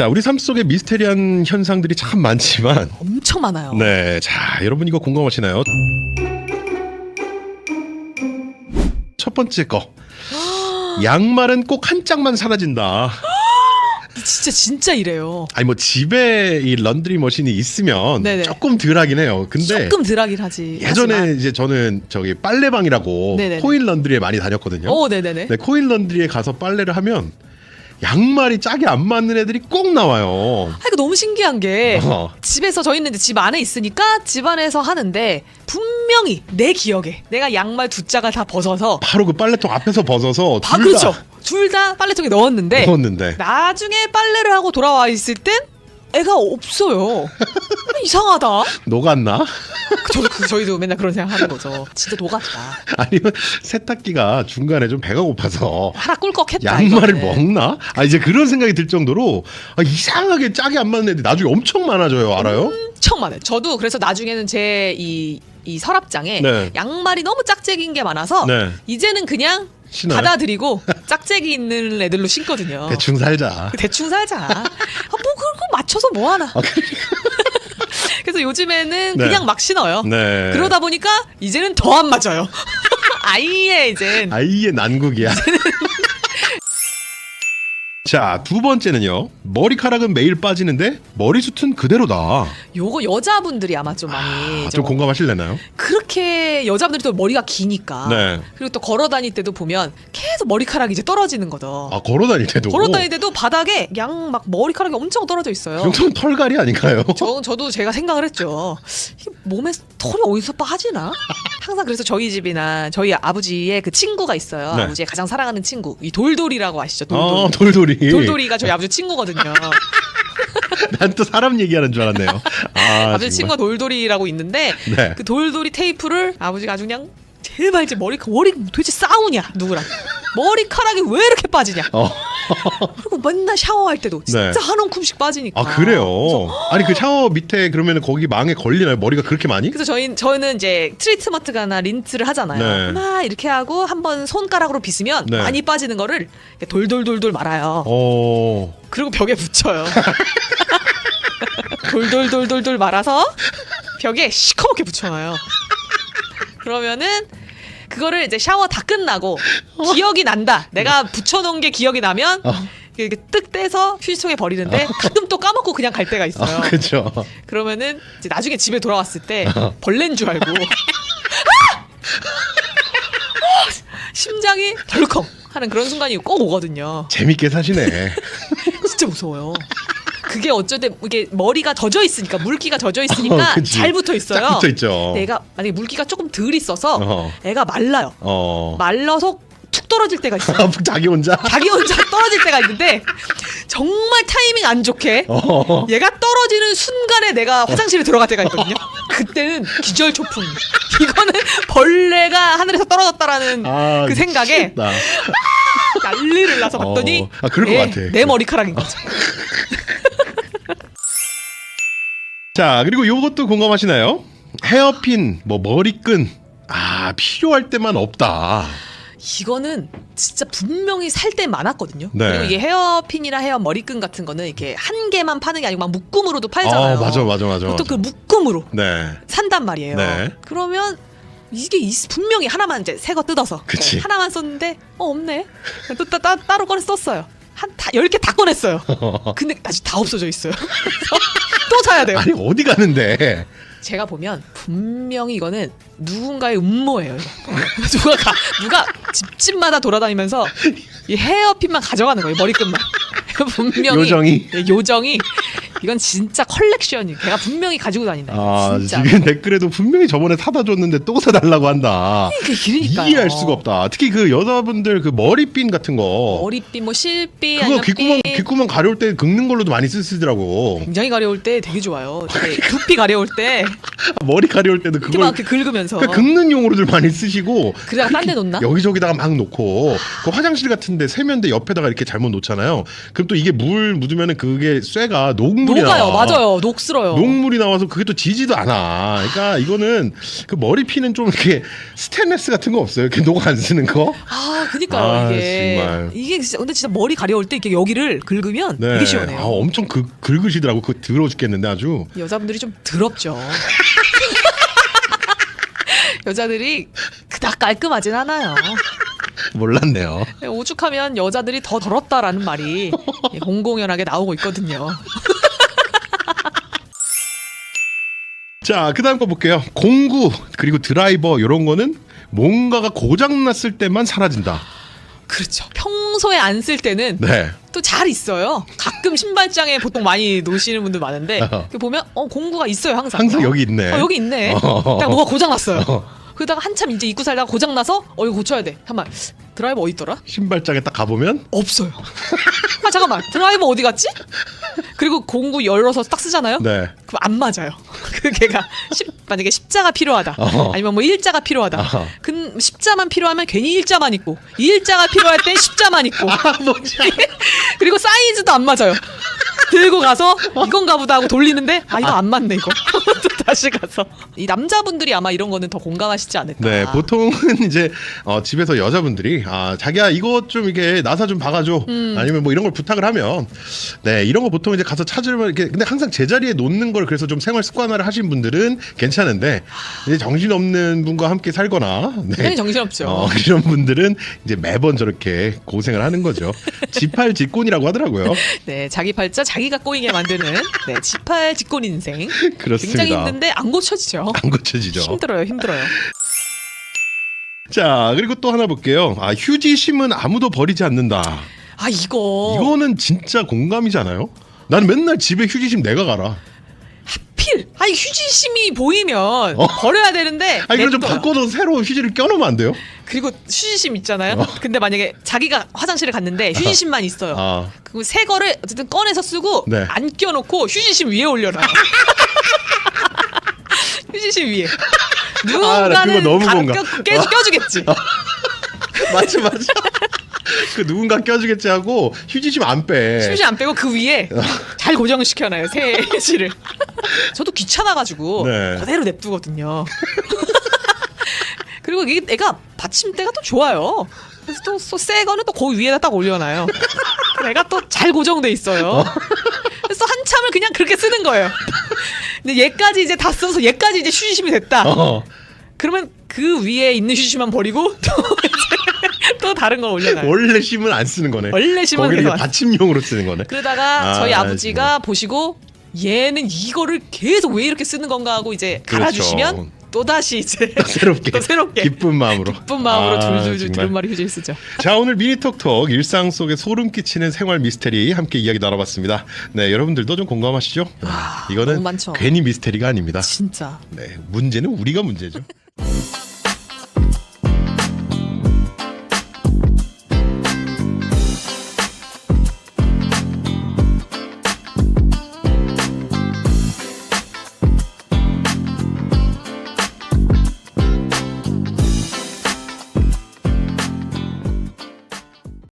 자, 우리 삶 속에 미스테리한 현상들이 참 많지만 엄청 많아요. 네, 자 여러분 이거 공감하시나요? 첫 번째 거 양말은 꼭 한 짝만 사라진다. 진짜 진짜 이래요. 아니 뭐 집에 이 런드리 머신이 있으면 네네. 조금 덜하긴 해요. 근데 조금 덜하긴 하지. 예전에 하지만. 이제 저는 저기 빨래방이라고 네네네. 코인 런드리에 많이 다녔거든요. 오, 네네네. 네, 코인 런드리에 가서 빨래를 하면 양말이 짝이 안 맞는 애들이 꼭 나와요. 아, 이거 너무 신기한 게 어. 집에서 저희는 이제 집 안에 있으니까 집 안에서 하는데 분명히 내 기억에 내가 양말 두 짝을 다 벗어서 바로 그 빨래통 앞에서 벗어서 아, 둘 그렇죠. 다둘다 빨래통에 넣었는데 넣었는데 나중에 빨래를 하고 돌아와 있을 땐 애가 없어요. 이상하다. 녹았나? 저, 그, 저희도 맨날 그런 생각 하는 거죠. 진짜 녹았다. 아니면 세탁기가 중간에 좀 배가 고파서 하나 꿀꺽했다. 양말을 이거는. 먹나? 아 이제 그런 생각이 들 정도로 아, 이상하게 짝이 안 맞는 애들이 나중에 엄청 많아져요. 알아요? 엄청 많아요. 저도 그래서 나중에는 제 이 이 서랍장에 네. 양말이 너무 짝짝인 게 많아서 네. 이제는 그냥 신어요? 받아들이고 짝짝이 있는 애들로 신거든요. 대충 살자. 대충 살자. 아, 뭐 그거 맞춰서 뭐 하나. 아, 그러니까. 그래서 요즘에는 네. 그냥 막 신어요. 네. 그러다 보니까 이제는 더 안 맞아요. 아예 이젠 아이의 난국이야. 자, 두 번째는요. 머리카락은 매일 빠지는데 머리숱은 그대로다. 요거 여자분들이 아마 좀 많이 아, 좀 공감하실래나요? 그렇게 여자분들이 또 머리가 기니까 네. 그리고 또 걸어 다닐 때도 보면 계속 머리카락이 이제 떨어지는 거죠. 아, 걸어 다닐 때도. 걸어 다닐 때도 바닥에 양 막 머리카락이 엄청 떨어져 있어요. 그 정도는 털갈이 아닌가요? 저, 저도 제가 생각을 했죠. 이게 몸에 털이 어디서 빠지나? 항상 그래서 저희 집이나 저희 아버지의 그 친구가 있어요. 네. 아버지의 가장 사랑하는 친구. 이 돌돌이라고 아시죠? 돌돌이. 아, 돌돌이. 돌돌이가 저희 아버지 친구거든요. 난 또 사람 얘기하는 줄 알았네요. 아, 아버지 친구가 돌돌이라고 있는데 네. 그 돌돌이 테이프를 아버지가 아주 그냥 제발 이제 머리 머리 도대체 싸우냐 누구랑 머리카락이 왜 이렇게 빠지냐 어. 그리고 맨날 샤워할 때도 진짜 네. 한 움큼씩 빠지니까 아, 그래요? 아니, 그 샤워 밑에 그러면 거기 망에 걸리나요? 머리가 그렇게 많이? 그래서 저희 저희는 이제 트리트먼트 가나 린트를 하잖아요. 네. 막 이렇게 하고 한번 손가락으로 빗으면 네. 많이 빠지는 거를 이렇게 돌돌돌돌 말아요. 어. 그리고 벽에 붙여요. 돌돌돌돌돌 말아서 벽에 시커멓게 붙여놔요. 그러면은 그거를 이제 샤워 다 끝나고 기억이 난다. 내가 붙여놓은 게 기억이 나면 어. 이렇게 뜩 떼서 휴지통에 버리는데 가끔 또 까먹고 그냥 갈 때가 있어요. 아, 그죠. 그러면은 이제 나중에 집에 돌아왔을 때 어. 벌레인 줄 알고 아! 어! 심장이 덜컹 하는 그런 순간이 꼭 오거든요. 재밌게 사시네. 진짜 무서워요. 그게 어쩌든 이게 머리가 젖어 있으니까 물기가 젖어 있으니까 어, 그치. 잘 붙어 있어요. 쫙 붙어 있죠. 내가 만약에 물기가 조금 덜 있어서 어. 애가 말라요. 어. 말라서 툭 떨어질 때가 있어요. 자기 혼자? 자기 혼자 떨어질 때가 있는데 정말 타이밍 안 좋게 어. 얘가 떨어지는 순간에 내가 화장실에 들어갈 때가 있거든요. 그때는 기절 초풍. 이거는 벌레가 하늘에서 떨어졌다라는 아, 그 생각에 미치겠다. 난리를 나서 봤더니 어, 아, 그럴 것 내, 같아. 내 머리카락인 거죠. 자, 그리고 요것도 공감하시나요? 헤어핀, 뭐 머리끈. 아, 필요할 때만 없다. 이거는 진짜 분명히 살 때 많았거든요. 네. 그리고 이 헤어핀이나 헤어 머리끈 같은 거는 이렇게 한 개만 파는 게 아니고 막 묶음으로도 팔잖아요. 아, 맞아, 맞아, 맞아. 보통 맞아. 그 묶음으로 네. 산단 말이에요. 네. 그러면 이게 있- 분명히 하나만 이제 새 거 뜯어서 그치. 하나만 썼는데 어 없네. 또 따, 따, 따로 꺼내 썼어요. 한 다 열 개 다 꺼냈어요. 근데 아직 다 없어져 있어요. 또 사야 돼요. 아니, 어디 가는데? 제가 보면 분명히 이거는 누군가의 음모예요. 이거. 누가 가, 누가 집집마다 돌아다니면서 이 헤어핀만 가져가는 거예요. 머리끈만. 분명히 요정이? 예, 요정이 이건 진짜 컬렉션이. 걔가 분명히 가지고 다닌다. 아, 진짜. 지금 댓글에도 분명히 저번에 사다 줬는데 또 사달라고 한다. 그게 길으니까요. 이해할 수가 없다. 특히 그 여자분들 그 머리핀 같은 거. 머리핀 뭐 실핀 그거 아니면 귓구멍, 핀 귓구멍 가려울 때 긁는 걸로도 많이 쓰시더라고. 굉장히 가려울 때 되게 좋아요. 되게 두피 가려울 때 머리 가려울 때도 이렇게 그걸 막 이렇게 긁으면서 그러니까 긁는 용으로들 많이 쓰시고 그러다가 딴 데 놓나? 여기저기다가 막 놓고 그 화장실 같은데 세면대 옆에다가 이렇게 잘못 놓잖아요. 그럼 또 이게 물 묻으면은 그게 쇠가 녹물이 녹물이 녹아요. 나와. 맞아요. 녹슬어요. 녹물이 나와서 그게 또 지지도 않아. 그러니까 이거는 그 머리 피는 좀 이렇게 스테인레스 같은 거 없어요? 이렇게 녹 안 쓰는 거? 아, 그니까요. 아, 이게 정말. 이게 진짜 근데 진짜 머리 가려울 때 이렇게 여기를 긁으면 네. 되게 시원해요. 아, 엄청 그, 긁으시더라고. 그거 더러워 죽겠는데 아주. 여자분들이 좀 더럽죠. 여자들이 그닥 깔끔하진 않아요. 몰랐네요. 오죽하면 여자들이 더 더럽다라는 말이 공공연하게 나오고 있거든요. 자, 그 다음 거 볼게요. 공구, 그리고 드라이버, 이런 거는 뭔가가 고장났을 때만 사라진다. 그렇죠. 평소에 안 쓸 때는 네. 또 잘 있어요. 가끔 신발장에 보통 많이 놓으시는 분들 많은데 어. 그 보면 어 공구가 있어요 항상. 항상 어, 여기 있네. 어, 여기 있네. 어. 딱 뭐가 고장 났어요. 어. 그러다가 한참 이제 입고 살다가 고장 나서 어 이거 고쳐야 돼. 잠깐만 드라이버 어디 있더라? 신발장에 딱 가보면 없어요. 아 잠깐만 드라이버 어디 갔지? 그리고 공구 열어서 딱 쓰잖아요. 네. 그럼 안 맞아요. 그 십, 만약에 십자가 필요하다. 어허. 아니면 뭐 일자가 필요하다. 어허. 그 십자만 필요하면 괜히 일자만 있고 일자가 필요할 땐 십자만 있고 아, 뭐지? 그리고 사이즈도 안 맞아요. 들고 가서 이건가 보다 하고 돌리는데 아 이거 안 맞네 이거. 또 다시 가서 이 남자분들이 아마 이런 거는 더 공감하시지 않을까. 네, 보통은 이제 어, 집에서 여자분들이 아 자기야 이거 좀 이게 나사 좀 박아줘 음. 아니면 뭐 이런 걸 부탁을 하면 네 이런 거 보통 이제 가서 찾으면 이렇게 근데 항상 제자리에 놓는 걸 그래서 좀 생활 습관화를 하신 분들은 괜찮은데 이제 정신 없는 분과 함께 살거나 네. 정신없죠. 어, 이런 분들은 이제 매번 저렇게 고생을 하는 거죠. 지팔 직곤이라고 하더라고요. 네, 자기 팔자 자기 가 꼬이게 만드는 네, 지팔 직권 인생. 그렇습니다. 굉장히 힘든데 안 고쳐지죠. 안 고쳐지죠. 힘들어요, 힘들어요. 자 그리고 또 하나 볼게요. 아 휴지심은 아무도 버리지 않는다. 아 이거 이거는 진짜 공감이잖아요. 나는 맨날 집에 휴지심 내가 가라. 필. 아니 휴지심이 보이면 버려야 되는데. 아니 그럼 좀 냅둬요. 바꿔서 새로 휴지를 껴놓으면 안 돼요? 그리고 휴지심 있잖아요. 어. 근데 만약에 자기가 화장실에 갔는데 휴지심만 있어요. 아 그럼 새 거를 어쨌든 꺼내서 쓰고 네. 안 껴놓고 휴지심 위에 올려놔요. 휴지심 위에. 아, 나 그거 누군가는 너무 다 공감. 껴, 깨, 껴주겠지. 맞아 맞아. 그 누군가 껴주겠지 하고 휴지심 안 빼. 휴지 안 빼고 그 위에 어. 잘 고정시켜놔요 새 휴지를. 저도 귀찮아가지고 네. 그대로 냅두거든요. 그리고 이게 애가 받침대가 또 좋아요. 그래서 또새 거는 또 그 위에다 딱 올려놔요. 애가 또 잘 고정돼 있어요. 그래서 한참을 그냥 그렇게 쓰는 거예요. 근데 얘까지 이제 다 써서 얘까지 이제 휴지심이 됐다. 어. 그러면 그 위에 있는 휴지심만 버리고 또, 이제 또 다른 걸 올려놔요. 원래 심은 안 쓰는 거네. 원래 심은 거기를 받침용으로 쓰는 거네. 그러다가 아, 저희 아버지가 보시고 얘는 이거를 계속 왜 이렇게 쓰는 건가 하고 이제 그렇죠. 갈아주시면 또 다시 이제 새롭게 또 새롭게 기쁜 마음으로 기쁜 마음으로 아, 둘둘둘 정말. 두루마리 휴지를 쓰죠. 자 오늘 미니톡톡 일상 속에 소름 끼치는 생활 미스테리 함께 이야기 나눠봤습니다. 네 여러분들도 좀 공감하시죠? 네, 아, 이거는 너무 많죠. 괜히 미스테리가 아닙니다. 진짜. 네 문제는 우리가 문제죠.